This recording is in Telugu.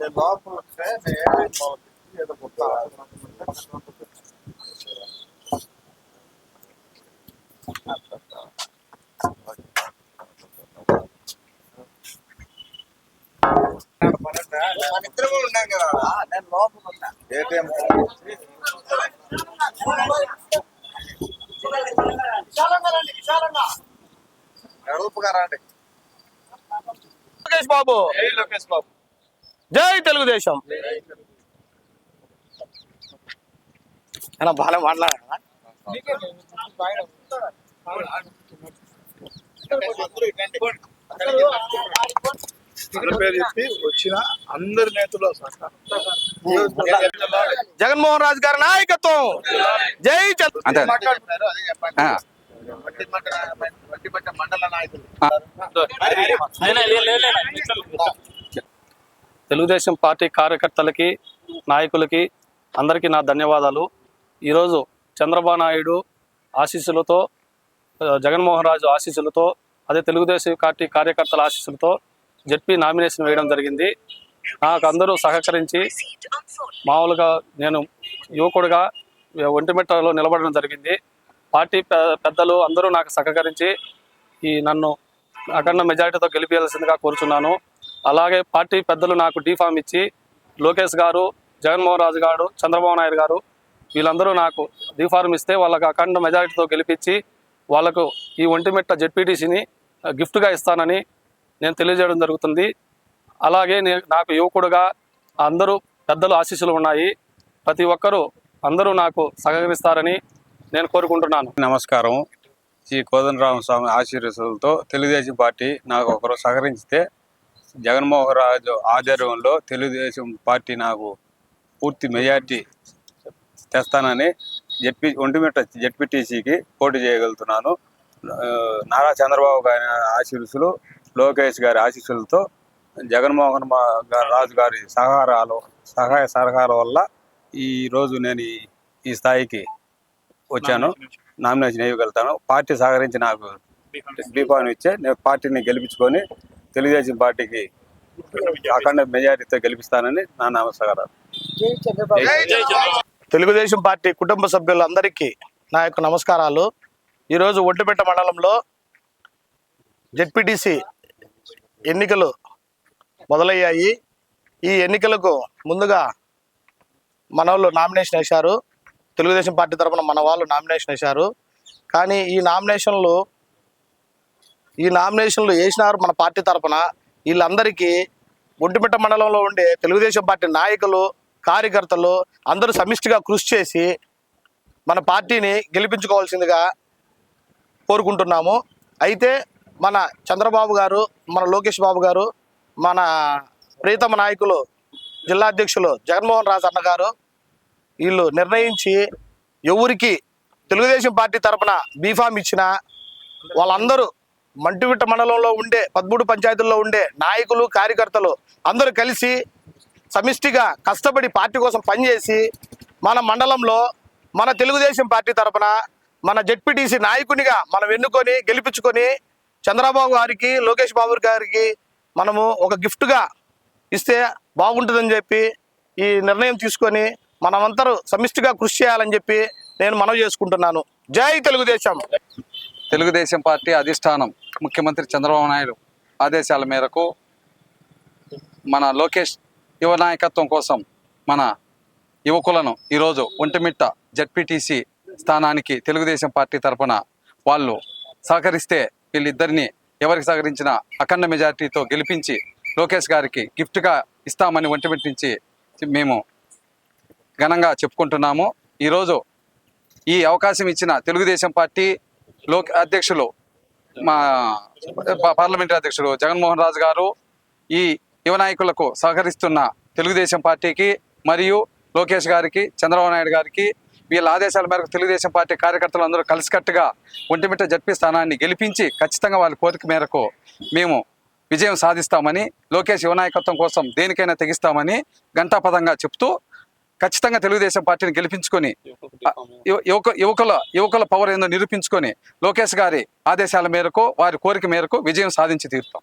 లోపల ఏదో ఇద్దరు ఉన్నాం కదా నేను లోపల ఉన్నా ఏటీఎం లోకేష్ బాబు. లోకేష్ బాబు. జై తెలుగుదేశం అన్న బాగా మాట్లాడా పేరు చెప్పి వచ్చిన అందరి నేతలు జగన్మోహన్ రాజు గారి నాయకత్వం జై చంద్ర అంతే మాట్లాడుతున్నారు అదే చెప్పండి ఆ, వడ్డీ మండల వడ్డీ పట్ట మండల నాయకులు తెలుగుదేశం పార్టీ కార్యకర్తలకి నాయకులకి అందరికీ నా ధన్యవాదాలు. ఈరోజు చంద్రబాబు నాయుడు ఆశీస్సులతో జగన్మోహన్ రాజు ఆశీస్సులతో అదే తెలుగుదేశం పార్టీ కార్యకర్తల ఆశీస్సులతో జడ్పీ నామినేషన్ వేయడం జరిగింది. నాకు అందరూ సహకరించి మామూలుగా నేను యువకుడుగా ఒంటిమిట్టలో నిలబడడం జరిగింది. పార్టీ పెద్దలు అందరూ నాకు సహకరించి ఈ నన్ను అఖండ మెజారిటీతో గెలిపేయాల్సిందిగా కోరుచున్నాను. అలాగే పార్టీ పెద్దలు నాకు డీఫామ్ ఇచ్చి లోకేష్ గారు జగన్మోహన్ రాజు గారు చంద్రబాబు నాయుడు గారు వీళ్ళందరూ నాకు డీఫార్మ్ ఇస్తే వాళ్ళకి అఖండ మెజారిటీతో గెలిపించి వాళ్ళకు ఈ ఒంటిమిట్ట జెడ్పీటీసీని గిఫ్ట్గా ఇస్తానని నేను తెలియజేయడం జరుగుతుంది. అలాగే నాకు యువకుడుగా అందరూ పెద్దలు ఆశీస్సులు ఉన్నాయి. ప్రతి ఒక్కరూ అందరూ నాకు సహకరిస్తారని నేను కోరుకుంటున్నాను. నమస్కారం. శ్రీ కోదండరామ స్వామి ఆశీర్వాదాలతో తెలుగుదేశం పార్టీ నాకు ఒకరు సహకరించితే జగన్మోహన్ రాజు ఆధ్వర్యంలో తెలుగుదేశం పార్టీ నాకు పూర్తి మెజార్టీ తెస్తానని జడ్పీ ఒంటిమిట్ట జడ్పీటీసీకి పోటీ చేయగలుగుతున్నాను. నారా చంద్రబాబు గారి ఆశీస్సులు లోకేష్ గారి ఆశీస్సులతో జగన్మోహన్ రాజు గారి సహకారాలు సహాయ సహకారం వల్ల ఈ రోజు నేను ఈ- ఈ స్థాయికి వచ్చాను. నామినేషన్ వేయగలుగుతాను. పార్టీ సహకరించి నాకు బీఫాన్ ఇచ్చే నేను పార్టీని గెలిపించుకొని తెలుగుదేశం పార్టీకి అఖండ మెజారిటీతో గెలిపిస్తానని నా నమస్కారాలు. తెలుగుదేశం పార్టీ కుటుంబ సభ్యులందరికీ నా యొక్క నమస్కారాలు. ఈరోజు ఒడ్డుపెట్ట మండలంలో జెడ్పీటీసీ ఎన్నికలు మొదలయ్యాయి. ఈ ఎన్నికలకు ముందుగా మన వాళ్ళు నామినేషన్ వేశారు. తెలుగుదేశం పార్టీ తరఫున మన వాళ్ళు నామినేషన్ వేశారు. కానీ ఈ నామినేషన్లు ఈ నామినేషన్లు వేసినారు మన పార్టీ తరఫున వీళ్ళందరికీ ఒంటిమిట్ట మండలంలో ఉండే తెలుగుదేశం పార్టీ నాయకులు కార్యకర్తలు అందరూ సమిష్టిగా కృషి చేసి మన పార్టీని గెలిపించుకోవాల్సిందిగా కోరుకుంటున్నాము. అయితే మన చంద్రబాబు గారు మన లోకేష్ బాబు గారు మన ప్రీతమ నాయకులు జిల్లా అధ్యక్షులు జగన్మోహన్ రాజు అన్న గారు వీళ్ళు నిర్ణయించి ఎవరికి తెలుగుదేశం పార్టీ తరపున బీఫామ్ ఇచ్చిన వాళ్ళందరూ మంటివిట్ట మండలంలో ఉండే పదమూడు పంచాయతీల్లో ఉండే నాయకులు కార్యకర్తలు అందరూ కలిసి సమిష్టిగా కష్టపడి పార్టీ కోసం పనిచేసి మన మండలంలో మన తెలుగుదేశం పార్టీ తరపున మన జెడ్పీటీసీ నాయకునిగా మనం ఎన్నుకొని గెలిపించుకొని చంద్రబాబు గారికి లోకేష్ బాబు గారికి మనము ఒక గిఫ్ట్గా ఇస్తే బాగుంటుందని చెప్పి ఈ నిర్ణయం తీసుకొని మనమందరూ సమిష్టిగా కృషి చేయాలని చెప్పి నేను మనవి చేసుకుంటున్నాను. జై తెలుగుదేశం! తెలుగుదేశం పార్టీ అధిష్టానం. ముఖ్యమంత్రి చంద్రబాబు నాయుడు ఆదేశాల మేరకు మన లోకేష్ యువ నాయకత్వం కోసం మన యువకులను ఈరోజు ఒంటిమిట్ట జడ్పీటీసీ స్థానానికి తెలుగుదేశం పార్టీ తరపున వాళ్ళు సహకరిస్తే వీళ్ళిద్దరిని ఎవరికి సహకరించిన అఖండ మెజార్టీతో గెలిపించి లోకేష్ గారికి గిఫ్ట్గా ఇస్తామని ఒంటిమిట్ట నుంచి మేము ఘనంగా చెప్పుకుంటున్నాము. ఈరోజు ఈ అవకాశం ఇచ్చిన తెలుగుదేశం పార్టీ లోక్ అధ్యక్షులు మా పార్లమెంటరీ అధ్యక్షుడు జగన్మోహన్ రాజు గారు ఈ యువ నాయకులకు సహకరిస్తున్న తెలుగుదేశం పార్టీకి మరియు లోకేష్ గారికి చంద్రబాబు నాయుడు గారికి వీళ్ళ ఆదేశాల మేరకు తెలుగుదేశం పార్టీ కార్యకర్తలు అందరూ కలిసికట్టుగా ఒంటిమిట్ట జడ్పీ స్థానాన్ని గెలిపించి ఖచ్చితంగా వాళ్ళ కోరిక మేరకు మేము విజయం సాధిస్తామని లోకేష్ యువ నాయకత్వం కోసం దేనికైనా తెగిస్తామని ఘంటాపదంగా చెప్తూ ఖచ్చితంగా తెలుగుదేశం పార్టీని గెలిపించుకొని యువ- యువక యువకుల యువకుల పవర్ ఏందో నిరూపించుకొని లోకేష్ గారి ఆదేశాల మేరకు వారి కోరిక మేరకు విజయం సాధించి తీరుతాం.